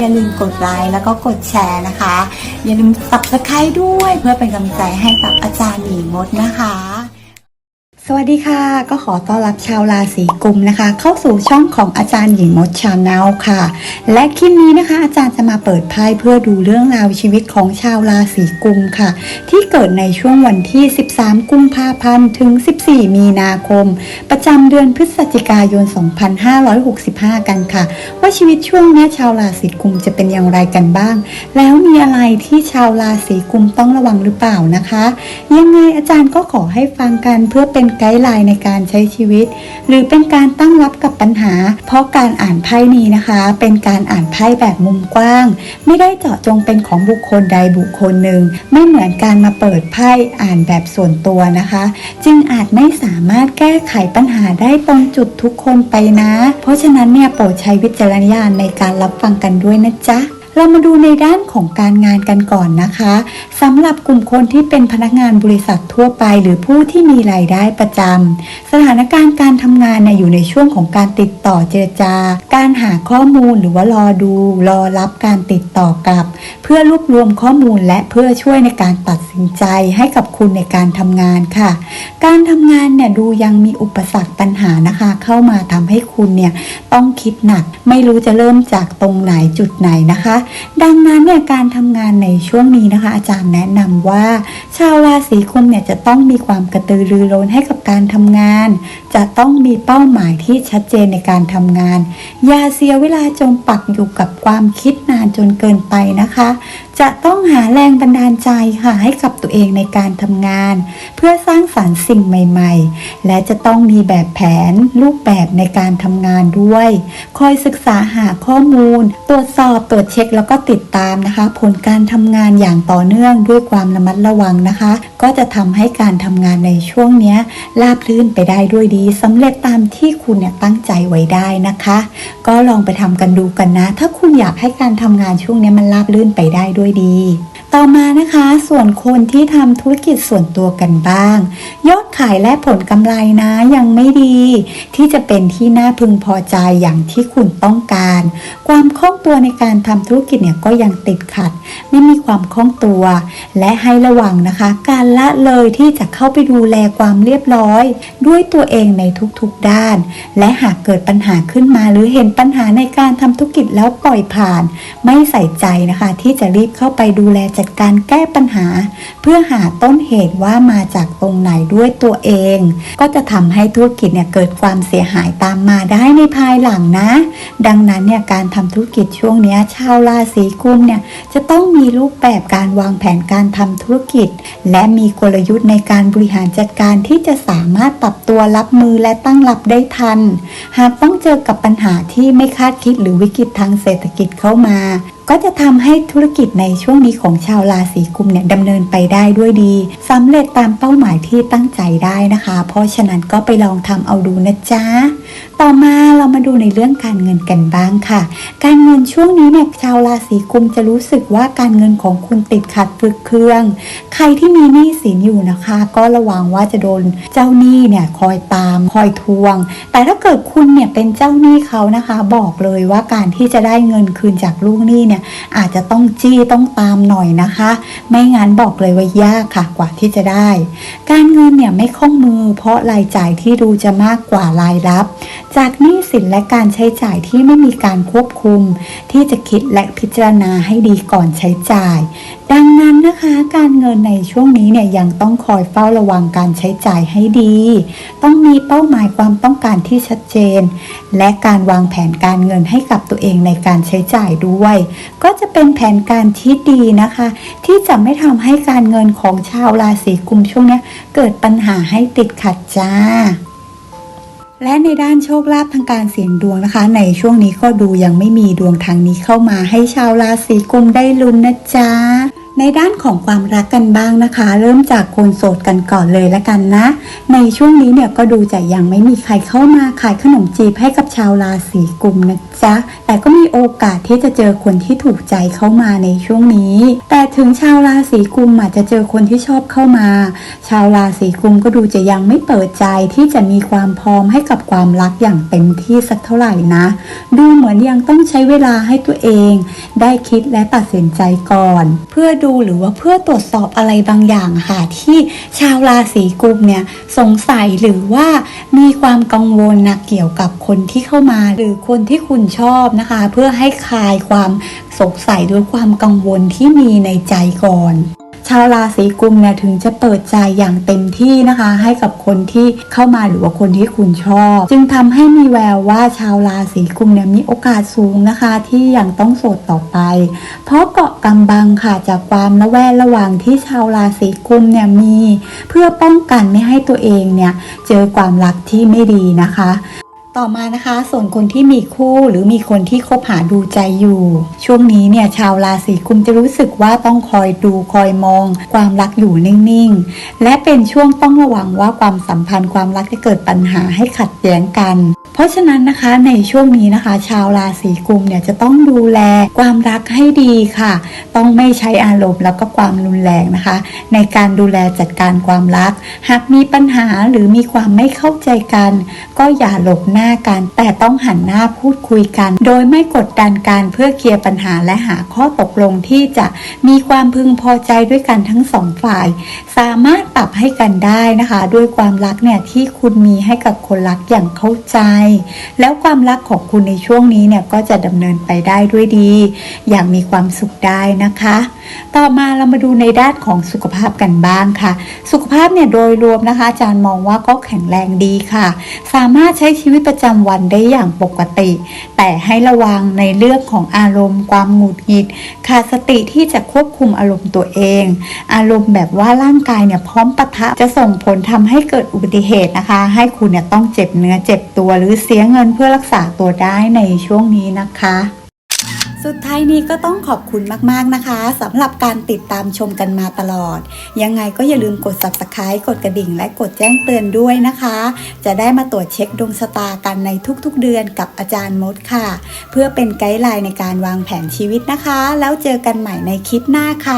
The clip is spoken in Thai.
อย่าลืมกดไลค์แล้วก็กดแชร์นะคะ อย่าลืม subscribe ด้วยเพื่อเป็นกำลังใจให้กับอาจารย์หมีมดนะคะ สวัสดีค่ะ ก็ขอต้อนรับชาวราศีกุมนะคะ เข้าสู่ช่องของอาจารย์หญิงมดชาแนลค่ะ และคลิปนี้นะคะ อาจารย์จะมาเปิดไพ่เพื่อดูเรื่องราวชีวิตของชาวราศีกุมค่ะ ที่เกิดในช่วงวันที่ 13 กุมภาพันธ์ถึง 14 มีนาคม ประจำเดือนพฤศจิกายน 2565 กันค่ะ ว่าชีวิตช่วงนี้ชาวราศีกุมจะเป็นอย่างไรกันบ้าง แล้วมีอะไรที่ชาวราศีกุมต้องระวังหรือเปล่านะคะ ยังไงอาจารย์ก็ขอให้ฟังกันเพื่อเป็นไกด์ไลน์ในการใช้ชีวิต หรือเป็นการตั้งรับกับปัญหา เพราะการอ่านไพ่นี้นะคะ เป็นการอ่านไพ่แบบมุมกว้าง ไม่ได้เจาะจงเป็นของบุคคลใดบุคคลหนึ่ง ไม่เหมือนการมาเปิดไพ่อ่านแบบส่วนตัวนะคะ จึงอาจไม่สามารถแก้ไขปัญหาได้ตรงจุดทุกคนไปนะ เพราะฉะนั้นเนี่ยโปรดใช้วิจารณญาณในการรับฟังกันด้วยนะจ๊ะ เรามาดูในด้านของการงานกันก่อนนะคะสำหรับกลุ่มคนที่เป็นพนักงานบริษัททั่วไป หรือผู้ที่มีรายได้ประจำสถานการณ์การทำงานเนี่ยอยู่ในช่วงของการติดต่อเจรจาการหาข้อมูลหรือว่ารอดู รอรับการติดต่อกลับ เพื่อรวบรวมข้อมูลและเพื่อช่วยในการตัดสินใจให้กับคุณในการทำงานค่ะ การทำงานเนี่ยดูยังมีอุปสรรคปัญหานะคะ เข้ามาทำให้คุณเนี่ยต้องคิดหนัก ไม่รู้จะเริ่มจากตรงไหนจุดไหนนะคะดังนั้นเนี่ยการทำงานในช่วงนี้นะคะ อาจารย์แนะนำว่า ชาวราศีกุมเนี่ยจะต้องมีความกระตือรือร้นให้กับการทำงาน จะต้องมีเป้าหมายที่ชัดเจนในการทำงาน อย่าเสียเวลาจมปักอยู่กับความคิดนานจนเกินไปนะคะ จะต้องหาแรงบันดาลใจค่ะให้กับตัวเองในการทำงาน เพื่อสร้างสรรค์สิ่งใหม่ ๆ และจะต้องมีแบบแผนรูปแบบในการทำงานด้วย คอยศึกษาหาข้อมูล ตรวจสอบตรวจเช็คแล้วก็ติดตามนะคะ ผลการทำงานอย่างต่อเนื่องด้วยความระมัดระวังนะคะ ก็จะทำให้การทำงานในช่วงนี้ราบรื่นไปได้ด้วยดีสำเร็จตามที่คุณเนี่ยตั้งใจไว้ได้นะคะ ก็ลองไปทำกันดูกันนะ ถ้าคุณอยากให้การทำงานช่วงนี้มันราบรื่นไปได้ด้วยดี ต่อมานะคะ ส่วนคนที่ทำธุรกิจส่วนตัวกันบ้าง ยอดขายและผลกำไรนะยังไม่ดี ที่จะเป็นที่น่าพึงพอใจอย่างที่คุณต้องการ ความคล่องตัวในการทำธุรกิจเนี่ยก็ยังติดขัด ไม่มีความคล่องตัว และให้ระวังนะคะ การละเลยที่จะเข้าไปดูแลความเรียบร้อย ด้วยตัวเองในทุกๆด้าน และหากเกิดปัญหาขึ้นมา หรือเห็นปัญหาในการทำธุรกิจแล้วปล่อยผ่าน ไม่ใส่ใจนะคะ ที่จะรีบเข้าไปดูแลจัดการแก้ปัญหา เพื่อหาต้นเหตุว่ามาจากตรงไหนด้วยตัวเอง ก็จะทำให้ธุรกิจเนี่ยเกิดความเสียหายตามมาได้ในภายหลังนะ ดังนั้นเนี่ยการทำธุรกิจช่วงนี้ชาวราศีกุมเนี่ยจะต้องมีรูปแบบการวางแผนการทำธุรกิจ และมีกลยุทธ์ในการบริหารจัดการที่จะสามารถปรับตัวรับมือและตั้งรับได้ทัน หากต้องเจอกับปัญหาที่ไม่คาดคิดหรือวิกฤตทางเศรษฐกิจเข้ามา ก็จะทำให้ธุรกิจในช่วงนี้ของชาวราศีกุมเนี่ยดำเนินไปได้ด้วยดีสำเร็จตามเป้าหมายที่ตั้งใจได้นะคะ เพราะฉะนั้นก็ไปลองทำเอาดูนะจ๊ะ ต่อมาเรามาดูในเรื่องการเงินกันบ้างค่ะ การเงินช่วงนี้เนี่ยชาวราศีกุมจะรู้สึกว่าการเงินของคุณติดขัดฝึกเครื่อง ใครที่มีหนี้สินอยู่นะคะ ก็ระวังว่าจะโดนเจ้าหนี้เนี่ยคอยตามคอยทวง แต่ถ้าเกิดคุณเนี่ยเป็นเจ้าหนี้เขานะคะ บอกเลยว่าการที่จะได้เงินคืนจากลูกหนี้เนี่ยอาจจะต้องจี้ต้องตามหน่อยนะคะ ไม่งั้นบอกเลยว่ายากค่ะกว่าที่จะได้ การเงินเนี่ยไม่คล่องมือ เพราะรายจ่ายที่ดูจะมากกว่ารายรับ จากหนี้สินและการใช้จ่ายที่ไม่มีการควบคุม ที่จะคิดและพิจารณาให้ดีก่อนใช้จ่าย ดังนั้นนะคะการเงินในช่วงนี้เนี่ยยังต้องคอยเฝ้าระวังการใช้จ่ายให้ดี ต้องมีเป้าหมายความต้องการที่ชัดเจน และการวางแผนการเงินให้กับตัวเองในการใช้จ่ายด้วยก็จะเป็นแผนการที่ดีนะคะ ที่จะไม่ทำให้การเงินของชาวราศีกุมช่วงนี้เกิดปัญหาให้ติดขัดจ้าและในด้านโชคลาภทางการเสี่ยงดวงนะคะ ในช่วงนี้ก็ดูยังไม่มีดวงทางนี้เข้ามาให้ชาวราศีกุมได้ลุ้นนะจ๊ะ ในด้านของความรักกันบ้างนะคะ เริ่มจากคนโสดกันก่อนเลยละกันนะ ในช่วงนี้เนี่ยก็ดูจะยังไม่มีใครเข้ามาขายขนมจีบให้กับชาวราศีกุมนะจ๊ะแต่ก็มีโอกาสที่จะเจอคนที่ถูกใจเข้ามาในช่วงนี้ แต่ถึงชาวราศีกุมอาจจะเจอคนที่ชอบเข้ามา ชาวราศีกุมก็ดูจะยังไม่เปิดใจที่จะมีความพร้อมให้กับความรักอย่างเต็มที่สักเท่าไหร่นะ ดูเหมือนยังต้องใช้เวลาให้ตัวเอง ได้คิดและตัดสินใจก่อน เพื่อดูหรือว่าเพื่อตรวจสอบอะไรบางอย่างค่ะ ที่ชาวราศีกุมเนี่ยสงสัยหรือว่ามีความกังวลนะเกี่ยวกับคนที่เข้ามา หรือคนที่คุณชอบนะคะ เพื่อให้คลายความสงสัยหรือความกังวลที่มีในใจก่อน ชาวราศีกุมเนี่ยถึงจะเปิดใจอย่างเต็มที่นะคะ ให้กับคนที่เข้ามาหรือว่าคนที่คุณชอบ จึงทำให้มีแววว่าชาวราศีกุมเนี่ยมีโอกาสสูงนะคะ ที่ยังต้องโสดต่อไป เพราะเกาะกำบังค่ะจากความระแวดระวังที่ชาวราศีกุมเนี่ยมี เพื่อป้องกันไม่ให้ตัวเองเนี่ยเจอความรักที่ไม่ดีนะคะ ต่อมานะคะ ส่วนคนที่มีคู่หรือมีคนที่คบหาดูใจอยู่ ช่วงนี้เนี่ยชาวราศีกุมจะรู้สึกว่าต้องคอยดูคอยมอง ความรักอยู่นิ่งๆ และเป็นช่วงต้องระวังว่าความสัมพันธ์ความรักจะเกิดปัญหาให้ขัดแย้งกัน เพราะฉะนั้นนะคะในช่วงนี้นะคะ ชาวราศีกุมเนี่ยจะต้องดูแลความรักให้ดีค่ะ ต้องไม่ใช้อารมณ์แล้วก็ความรุนแรงนะคะ ในการดูแลจัดการความรัก หากมีปัญหาหรือมีความไม่เข้าใจกัน ก็อย่าหลบหน้ากัน แต่ต้องหันหน้าพูดคุยกัน โดยไม่กดดันกันเพื่อเคลียร์ปัญหาและหาข้อตกลงที่จะมีความพึงพอใจด้วยกันทั้งสองฝ่าย สามารถปรับให้กันได้นะคะ ด้วยความรักเนี่ยที่คุณมีให้กับคนรักอย่างเข้าใจแล้วความรักของคุณในช่วงนี้เนี่ยก็จะดำเนินไปได้ด้วยดี อย่างมีความสุขได้นะคะ ต่อมาเรามาดูในด้านของสุขภาพกันบ้างค่ะ สุขภาพเนี่ยโดยรวมนะคะ อาจารย์มองว่าก็แข็งแรงดีค่ะ สามารถใช้ชีวิตประจำวันได้อย่างปกติ แต่ให้ระวังในเรื่องของอารมณ์ ความหงุดหงิดขาดสติที่จะควบคุมอารมณ์ตัวเอง อารมณ์แบบว่าร่างกายเนี่ยพร้อมปะทะจะส่งผลทำให้เกิดอุบัติเหตุนะคะ ให้คุณเนี่ยต้องเจ็บเนื้อเจ็บตัวหรือเสียเงินเพื่อรักษาตัวได้ในช่วงนี้นะคะ สุดท้ายนี้ก็ต้องขอบคุณมากๆนะคะสำหรับการติดตามชมกันมาตลอด ยังไงก็อย่าลืมกด subscribe กดกระดิ่ง และกดแจ้งเตือนด้วยนะคะ จะได้มาตรวจเช็คดวงชะตากันในทุกๆเดือนกับอาจารย์มดค่ะ เพื่อเป็นไกด์ไลน์ในการวางแผนชีวิตนะคะ แล้วเจอกันใหม่ในคลิปหน้าค่ะ